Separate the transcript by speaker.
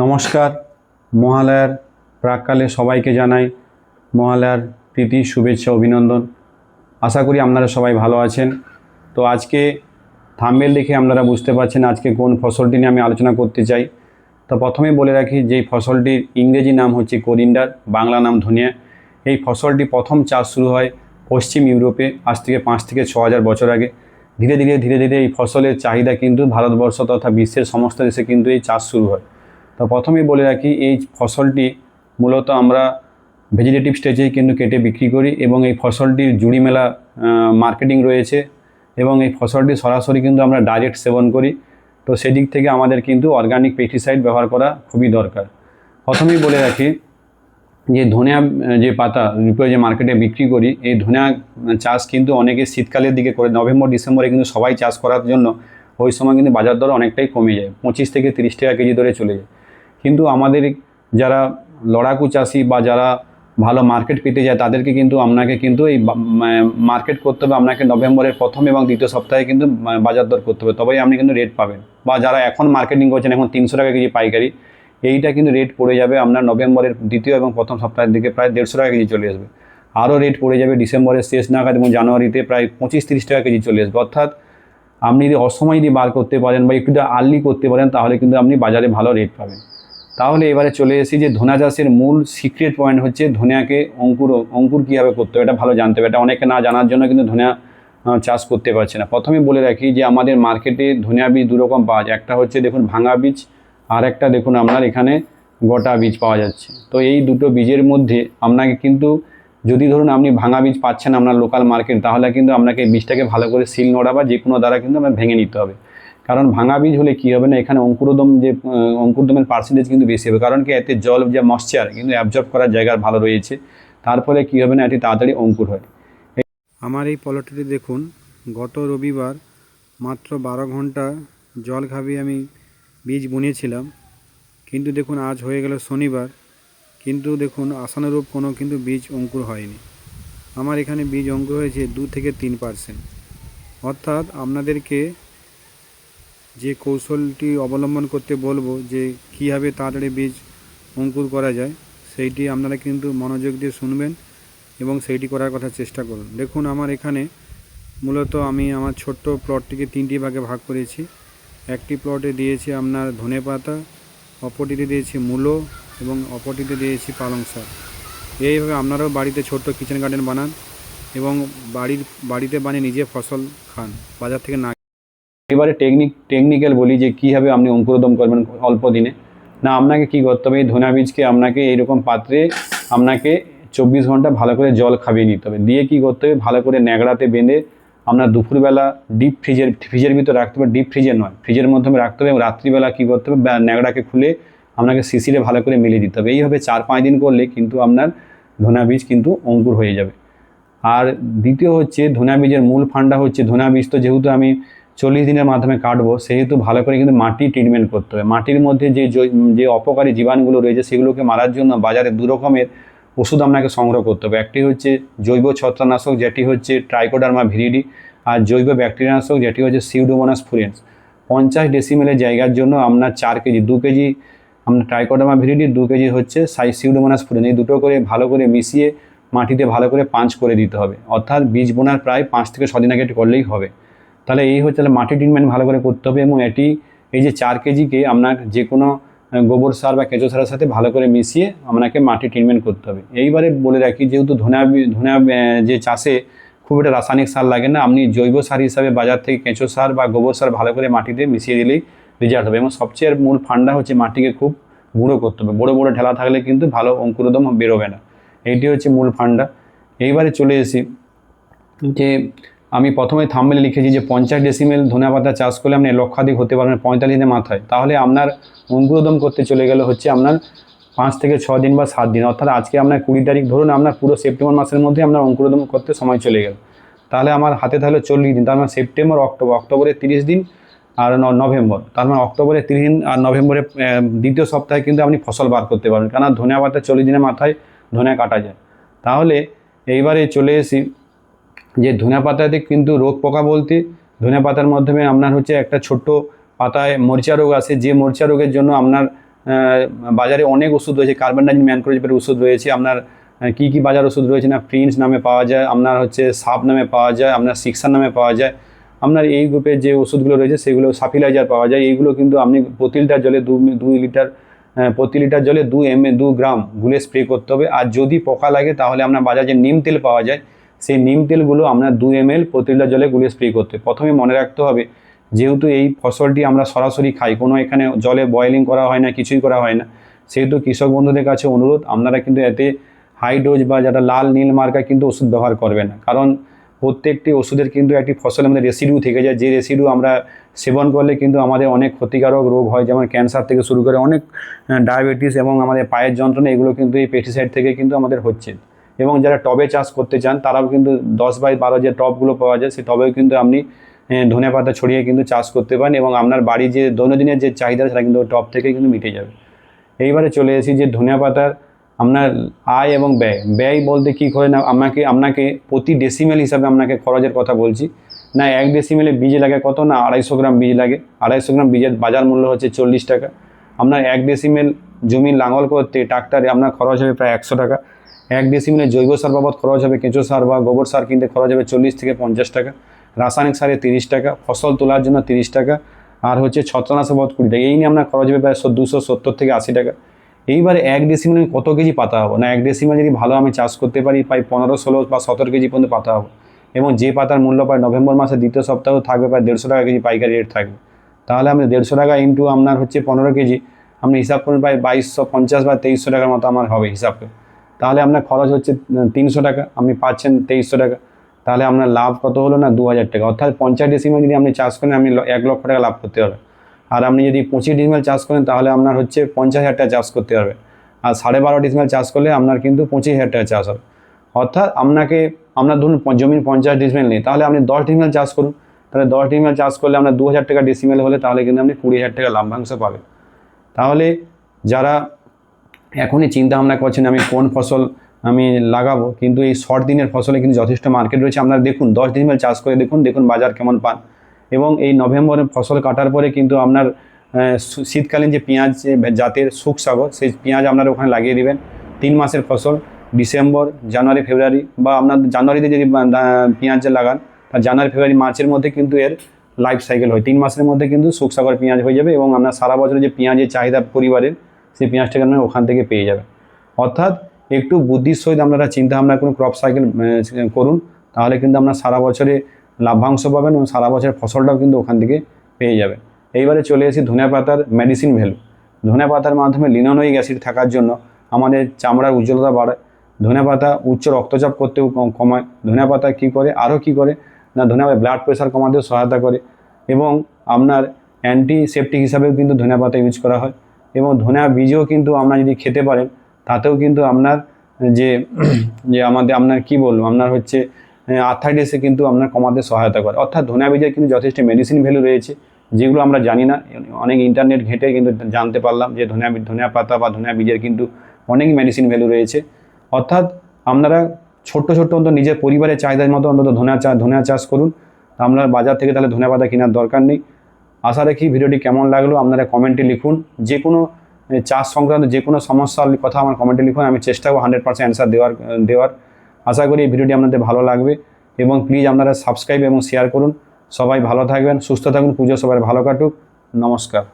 Speaker 1: নমস্কার। মহালয়ার প্রাককালে সবাইকে জানাই মহালয়ার প্রীতি, শুভেচ্ছা, অভিনন্দন। আশা করি আপনারা সবাই ভালো আছেন। তো আজকে থাম্বেল দেখে আপনারা বুঝতে পারছেন আজকে কোন ফসলটি নিয়ে আমি আলোচনা করতে চাই। তো প্রথমে বলে রাখি যে ফসলটির ইংরেজি নাম হচ্ছে কোরিন্ডার, বাংলা নাম ধনিয়া। এই ফসলটি প্রথম চাষ শুরু হয় পশ্চিম ইউরোপে, আজ থেকে পাঁচ থেকে ছ হাজার বছর আগে। ধীরে ধীরে ধীরে ধীরে এই ফসলের চাহিদা কিন্তু ভারতবর্ষ তথা বিশ্বের সমস্ত দেশে কিন্তু এই চাষ শুরু হয়। তো প্রথমেই বলে রাখি, এই ফসলটি মূলত আমরা ভেজিটেটিভ স্টেজেই কিন্তু কেটে বিক্রি করি এবং এই ফসলটির জুড়ি মেলা মার্কেটিং রয়েছে এবং এই ফসলটি সরাসরি কিন্তু আমরা ডাইরেক্ট সেবন করি। তো সেদিক থেকে আমাদের কিন্তু অর্গানিক পেস্টিসাইড ব্যবহার করা খুবই দরকার। প্রথমেই বলে রাখি যে ধনিয়া যে পাতা রূপে যে মার্কেটে বিক্রি করি, এই ধনিয়া চাষ কিন্তু অনেকে শীতকালের দিকে করে, নভেম্বর, ডিসেম্বরে কিন্তু সবাই চাষ করার জন্য ওই সময় কিন্তু বাজার দর অনেকটাই কমে যায়, পঁচিশ থেকে তিরিশ টাকা কেজি ধরে চলে যায়। কিন্তু আমাদের যারা লড়াকু চাষি বা যারা ভালো মার্কেট পেতে যায়, তাদেরকে কিন্তু আপনাকে কিন্তু এই মার্কেট করতে হবে। আপনাকে নভেম্বরের প্রথম এবং দ্বিতীয় সপ্তাহে কিন্তু বাজার দর করতে হবে। তবেই আপনি কিন্তু রেট পাবেন। বা যারা এখন মার্কেটিং করছেন, এখন তিনশো টাকা কেজি পাইকারি, এইটা কিন্তু রেট পড়ে যাবে আপনার নভেম্বরের দ্বিতীয় এবং প্রথম সপ্তাহের দিকে প্রায় দেড়শো টাকা কেজি চলে আসবে। আরও রেট পড়ে যাবে ডিসেম্বরের শেষ নাগাদ এবং জানুয়ারিতে প্রায় পঁচিশ তিরিশ টাকা কেজি চলে আসবে। অর্থাৎ আপনি যদি অসময় যদি বার করতে পারেন বা একটু আর্লি করতে পারেন, তাহলে কিন্তু আপনি বাজারে ভালো রেট পাবেন। তাহলে এবারে চলে এসেছি যে ধনা চাষের মূল সিক্রেট পয়েন্ট হচ্ছে ধনিয়াকে অঙ্কুর অঙ্কুর কীভাবে করতে হবে, এটা ভালো জানতে হবে। এটা অনেকে না জানার জন্য কিন্তু ধনিয়া চাষ করতে পারছে না। প্রথমে বলে রাখি যে আমাদের মার্কেটে ধনিয়া বীজ দু রকম পাওয়া যায়। একটা হচ্ছে দেখুন ভাঙা বীজ, আর একটা দেখুন আপনার এখানে গোটা বীজ পাওয়া যাচ্ছে। তো এই দুটো বীজের মধ্যে আপনাকে কিন্তু, যদি ধরুন আপনি ভাঙা বীজ পাচ্ছেন আপনার লোকাল মার্কেট তাহলে কিন্তু আপনাকে বীজটাকে ভালো করে সিল নোড়া বা যে কোনো দ্বারা কিন্তু আপনার ভেঙে নিতে হবে। কারণ ভাঙা বীজ হলে কী হবে না? এখানে অঙ্কুরোদম যে অঙ্কুরোদমের পার্সেন্টেজ কিন্তু বেশি হবে। কারণ কি, এতে জল যে মশ্চার কিন্তু অ্যাবজর্ব করার জায়গা ভালো রয়েছে। তার ফলে কী হবে না, এটি তাড়াতাড়ি অঙ্কুর হয়।
Speaker 2: আমার এই পলটটি দেখুন, গত রবিবার মাত্র বারো ঘণ্টা জল খাবিয়ে আমি বীজ বুনেছিলাম। কিন্তু দেখুন, আজ হয়ে গেল শনিবার। কিন্তু দেখুন, আশানুরূপ কোনো কিন্তু বীজ অঙ্কুর হয়নি। আমার এখানে বীজ অঙ্কুর হয়েছে দু থেকে তিন পার্সেন্ট অর্থাৎ আপনাদেরকে যে কৌশলটি অবলম্বন করতে বলব যে কীভাবে তাড়াতাড়ি বীজ অঙ্কুর করা যায়, সেইটি আপনারা কিন্তু মনোযোগ দিয়ে শুনবেন এবং সেইটি করার কথা চেষ্টা করুন। দেখুন, আমার এখানে মূলত আমি আমার ছোট্ট প্লটটিকে তিনটি ভাগে ভাগ করেছি। একটি প্লটে দিয়েছি আপনার ধনে পাতা, অপরটিতে দিয়েছি মূলো এবং অপরটিতে দিয়েছি পালং শাক। এইভাবে আপনারাও বাড়িতে ছোট্ট কিচেন গার্ডেন বানান এবং বাড়ির, বাড়িতে বানিয়ে নিজে ফসল খান, বাজার থেকে না
Speaker 1: এবারে টেকনিক টেকনিক্যাল বলি যে কীভাবে আপনি অঙ্কুরোদম করবেন অল্প দিনে। না, আপনাকে কী করতে হবে? এই ধনা বীজকে আপনাকে এইরকম পাত্রে আপনাকে চব্বিশ ঘণ্টা ভালো করে জল খাবিয়ে নিতে হবে। দিয়ে কী করতে হবে? ভালো করে ন্যাকড়াতে বেঁধে আপনার দুপুরবেলা ডিপ ফ্রিজের ফ্রিজের ভিতরে রাখতে হবে। ডিপ ফ্রিজে নয় ফ্রিজের মাধ্যমে রাখতে হবে এবং রাত্রিবেলা কী করতে হবে? ন্যাকড়াকে খুলে আপনাকে শিশিরে ভালো করে মিলিয়ে দিতে হবে। এইভাবে চার পাঁচ দিন করলে কিন্তু আপনার ধনা বীজ কিন্তু অঙ্কুর হয়ে যাবে। আর দ্বিতীয় হচ্ছে ধনা বীজের মূল ফান্ডা হচ্ছে ধনা বীজ। তো যেহেতু আমি চল্লিশ দিনের মাধ্যমে কাটবো, সেহেতু ভালো করে কিন্তু মাটি ট্রিটমেন্ট করতে হবে। মাটির মধ্যে যে যে অপকারী জীবাণুগুলো রয়েছে, সেগুলোকে মারার জন্য বাজারে দু রকমের ওষুধ আপনাকে সংগ্রহ করতে হবে। একটি হচ্ছে জৈব ছত্রনাশক যেটি হচ্ছে ট্রাইকোডার্মা ভিরিডি আর জৈব ব্যাকটেরিয়ানাশক যেটি হচ্ছে সিউডোমোনাস ফুরেন্স পঞ্চাশ ডেসিমেলের জায়গার জন্য আপনার চার কেজি, দু কেজি আপনার ট্রাইকোডার্মা ভিরিডি দু কেজি হচ্ছে সাই সিউডোমোনাস ফুরেন্স এই দুটো করে ভালো করে মিশিয়ে মাটিতে ভালো করে পাঁচ করে দিতে হবে। অর্থাৎ বীজ বোনার প্রায় পাঁচ থেকে ছদিন আগে করলেই হবে। তাহলে এই হচ্ছে তাহলে মাটি ট্রিটমেন্ট ভালো করে করতে হবে এবং এটি এই যে চার কেজিকে আপনার যে কোনো গোবর সার বা কেঁচো সারের সাথে ভালো করে মিশিয়ে আপনাকে মাটি ট্রিটমেন্ট করতে হবে। এইবারে বলে রাখি, যেহেতু ধনা ধনা যে চাষে খুব একটা রাসায়নিক সার লাগে না, আপনি জৈব সার হিসাবে বাজার থেকে কেঁচো সার বা গোবর সার ভালো করে মাটিতে মিশিয়ে দিলেই রেজাল্ট হবে এবং সবচেয়ে মূল ফান্ডা হচ্ছে মাটিকে খুব গুঁড়ো করতে হবে। বড়ো বড়ো ঢেলা থাকলে কিন্তু ভালো অঙ্কুরোদম বেরোবে না। এইটি হচ্ছে মূল ফান্ডা এইবারে চলে এসি যে আমি প্রথমে থাম্বেলে লিখেছি যে পঞ্চাশ ডেসিমেল ধনে পাতা চাষ করলে আপনি লক্ষাধিক হতে পারবেন পঁয়তাল্লিশ দিনের মাথায়। তাহলে আপনার অঙ্কুরোদম করতে চলে গেলে হচ্ছে আপনার পাঁচ থেকে ছ দিন বা সাত দিন। অর্থাৎ আজকে আপনার কুড়ি তারিখ ধরুন আপনার পুরো সেপ্টেম্বর মাসের মধ্যে আপনার অঙ্কুরোদম করতে সময় চলে গেল। তাহলে আমার হাতে তাহলে চল্লিশ দিন। তার মানে সেপ্টেম্বর, অক্টোবর, অক্টোবরের তিরিশ দিন আর নভেম্বর। তার মানে অক্টোবরের তিরিশ দিন আর নভেম্বরের দ্বিতীয় সপ্তাহে কিন্তু আপনি ফসল বার করতে পারবেন। কেন ধনে পাতা চল্লিশ দিনের মাথায় ধনে কাটা যায়। তাহলে এইবারে চলে এসি যে ধনে পাতাতে কিন্তু রোগ পোকা বলতে ধনে পাতার মাধ্যমে আপনার হচ্ছে একটা ছোট্ট পাতায় মরিচা রোগ আসে, যে মরিচা রোগের জন্য আপনার বাজারে অনেক ওষুধ রয়েছে কার্বনডাইজিন ম্যানক্রোজেবের ওষুধ রয়েছে, আপনার কি কি বাজার ওষুধ রয়েছে না প্রিন্স নামে পাওয়া যায়, আপনার হচ্ছে সাপ নামে পাওয়া যায়, আপনার সিক্সার নামে পাওয়া যায়, আপনার এই গ্রুপের যে ওষুধগুলো রয়েছে, সেগুলো সাফিলাইজার পাওয়া যায়, এইগুলো কিন্তু আপনি প্রতি লিটার জলে দু, দুই লিটার প্রতি লিটার জলে দু এম এ দু গ্রাম গুলে স্প্রে করতে হবে, আর যদি পোকা লাগে তাহলে আপনার বাজারে যে নিম তেল পাওয়া যায় সেই নিম তেলগুলো আপনার দু এম এল প্রতি লিটার জলে গুলে স্প্রে করতে প্রথমে মনে রাখতে হবে, যেহেতু এই ফসলটি আমরা সরাসরি খাই, কোনো এখানে জলে বয়েলিং করা হয় না, কিছুই করা হয় না। সেহেতু কৃষক বন্ধুদের কাছে অনুরোধ, আপনারা কিন্তু এতে হাই ডোজ বা যারা লাল নীল মার্কা কিন্তু ওষুধ ব্যবহার করবে না। কারণ প্রত্যেকটি ওষুধের কিন্তু একটি ফসলের মধ্যে রেসিডিউ থেকে যায়, যে রেসিডিউ আমরা সেবন করলে কিন্তু আমাদের অনেক ক্ষতিকারক রোগ হয়, যেমন ক্যান্সার থেকে শুরু করে অনেক ডায়াবেটিস এবং আমাদের পায়ের যন্ত্রণা, এগুলো কিন্তু এই পেস্টিসাইড থেকে কিন্তু আমাদের হচ্ছে। এবং যারা টবে চাষ করতে চান, তারাও কিন্তু দশ বাই বারো যে টবগুলো পাওয়া যায়, সেই টবেও কিন্তু আপনি ধনে পাতা ছড়িয়ে কিন্তু চাষ করতে পারেন এবং আপনার বাড়ির যে দৈনন্দিনের যে চাহিদা, সেটা কিন্তু টব থেকে কিন্তু মিটে যাবে। এইবারে চলে এসেছি যে ধনিয়া পাতার আপনার আয় এবং ব্যয়। ব্যয় বলতে কী করে না, আমাকে, আপনাকে প্রতি ডেসিমেল হিসাবে আপনাকে খরচের কথা বলছি। না, এক ডেসিমেলে বীজ লাগে কত, না, আড়াইশো গ্রাম বীজ লাগে। আড়াইশো গ্রাম বীজের বাজার মূল্য হচ্ছে চল্লিশ টাকা। আপনার এক ডেসিমেল জমি লাঙল করতে ট্রাক্টরে আপনার খরচ হবে প্রায় একশো টাকা। এক ডেসিমেলে জৈব সার বাবদ খরচ হবে কেঁচো সার বা গোবর সার কিনতে খরচ হবে চল্লিশ থেকে পঞ্চাশ টাকা। রাসায়নিক সারে তিরিশ টাকা, ফসল তোলার জন্য তিরিশ টাকা, আর হচ্ছে ছত্রনাশক বাবদ কুড়ি টাকা। এই নিয়ে আপনার খরচ হবে প্রায় দুশো সত্তর থেকে আশি টাকা। এইবারে এক ডেসিমেলে কত কেজি পাতা হব? না, এক ডেসিমেল যদি ভালো আমি চাষ করতে পারি, প্রায় পনেরো, ষোলো বা সতেরো কেজি পর্যন্ত পাতা হব। এবং যে পাতার মূল্য প্রায় নভেম্বর মাসের দ্বিতীয় সপ্তাহ থাকবে, প্রায় দেড়শো টাকা কেজি পাইকারি রেট থাকবে। তাহলে আপনি দেড়শো টাকা ইন্টু আপনার হচ্ছে পনেরো কেজি, আপনি হিসাব করুন প্রায় বাইশশো পঞ্চাশ বা তেইশশো টাকার মতো আমার হবে হিসাব তাহলে আপনার খরচ হচ্ছে তিনশো টাকা। আপনি পাচ্ছেন তেইশশো টাকা। তাহলে আপনার লাভ কত হলো না দু হাজার টাকা? অর্থাৎ পঞ্চাশ ডিসিমেল যদি আপনি চাষ করেন, আপনি এক লক্ষ টাকা লাভ করতে হবে আর আপনি যদি পঁচিশ ডিসিমেল চাষ করেন, তাহলে আপনার হচ্ছে পঞ্চাশ হাজার টাকা চাষ করতে হবে। আর সাড়ে বারো ডিসিমেল চাষ করলে আপনার কিন্তু পঁচিশ হাজার টাকা চাষ হবে। অর্থাৎ আপনাকে, আপনার ধরুন জমির পঞ্চাশ ডিসিমেল নেই, তাহলে আপনি দশ ডিসিমেল চাষ করুন। তাহলে দশ ডিসিমেল চাষ করলে আপনার দু হাজার টাকা ডিসিমেল হলে তাহলে কিন্তু আপনি কুড়ি হাজার টাকা লাভ্যাংশ পাবেন। তাহলে যারা এখনই চিন্তা ভাবনা করছেন আমি কোন ফসল আমি লাগাবো, কিন্তু এই শর্ট দিনের ফসলে কিন্তু যথেষ্ট মার্কেট রয়েছে। আপনারা দেখুন, দশ দিন চাষ করে দেখুন দেখুন বাজার কেমন পান। এবং এই নভেম্বরে ফসল কাটার পরে কিন্তু আপনার শীতকালীন যে পেঁয়াজ জাতের সুখ সাগর, সেই পেঁয়াজ আপনারা ওখানে লাগিয়ে দিবেন। তিন মাসের ফসল, ডিসেম্বর, জানুয়ারি, ফেব্রুয়ারি, বা আপনার জানুয়ারিতে যদি পেঁয়াজ লাগান, তা জানুয়ারি, ফেব্রুয়ারি, মার্চের মধ্যে কিন্তু এর লাইফ সাইকেল হয়। তিন মাসের মধ্যে কিন্তু সুখসাগর পেঁয়াজ হয়ে যাবে এবং আপনার সারা বছরে যে পেঁয়াজের চাহিদা পরিবারের সেই পেঁয়াজটাকে আপনারা ওখান থেকে পেয়ে যাবেন। অর্থাৎ একটু বুদ্ধির সহিত আপনারা চিন্তা ভাবনা করুন ক্রপ সাইকেল করুন, তাহলে কিন্তু আপনার সারা বছরে লাভ্যাংশ পাবেন এবং সারা বছরের ফসলটাও কিন্তু ওখান থেকে পেয়ে যাবেন। এইবারে চলে এসেছি ধনিয়া পাতার মেডিসিন ভ্যালু ধনিয়া পাতার মাধ্যমে লিনোনোইক অ্যাসিড থাকার জন্য আমাদের চামড়ার উজ্জ্বলতা বাড়ায়। ধনিয়া পাতা উচ্চ রক্তচাপ করতেও কম- কমায়। ধনিয়া পাতা কী করে? আরও কী করে? না, ধনিয়া পাতা ব্লাড প্রেশার কমাতেও সহায়তা করে। এবং আপনার অ্যান্টিসেপটিক হিসাবেও কিন্তু ধনিয়া পাতা ইউজ করা হয়। এবং ধনিয়া বীজও কিন্তু আপনার যদি খেতে পারেন, তাতেও কিন্তু আপনার যে যে আমাদের আপনার কি বলব, আপনার হচ্ছে আর্থাইটিসে কিন্তু আপনার কমাতে সহায়তা করে। অর্থাৎ ধনিয়া বীজের কিন্তু যথেষ্ট মেডিসিন ভ্যালু রয়েছে, যেগুলো আমরা জানি না। অনেক ইন্টারনেট ঘেঁটে কিন্তু জানতে পারলাম যে ধনিয়া ধনিয়া পাতা বা ধনিয়া বীজের কিন্তু অনেক মেডিসিন ভ্যালু রয়েছে। অর্থাৎ আপনারা ছোট্ট ছোট্ট অন্তত নিজের পরিবারের চাহিদার মতো অন্তত ধনিয়া চা, ধনিয়া চাষ করুন। আপনার বাজার থেকে তাহলে ধনিয়া পাতা কেনার দরকার নেই। আশা রাখি ভিডিওটি কেমন লাগল আপনারা কমেন্টে লিখুন। যে কোনো চাষ সংক্রান্ত যে কোনো সমস্যার কথা আমার কমেন্টে লিখুন, আমি চেষ্টা করব হান্ড্রেড পার্সেন্ট অ্যান্সার দেওয়ার দেওয়ার। আশা করি এই ভিডিওটি আপনাদের ভালো লাগবে এবং প্লিজ আপনারা সাবস্ক্রাইব এবং শেয়ার করুন। সবাই ভালো থাকবেন, সুস্থ থাকুন, পুজো সবাই ভালো কাটুক। নমস্কার।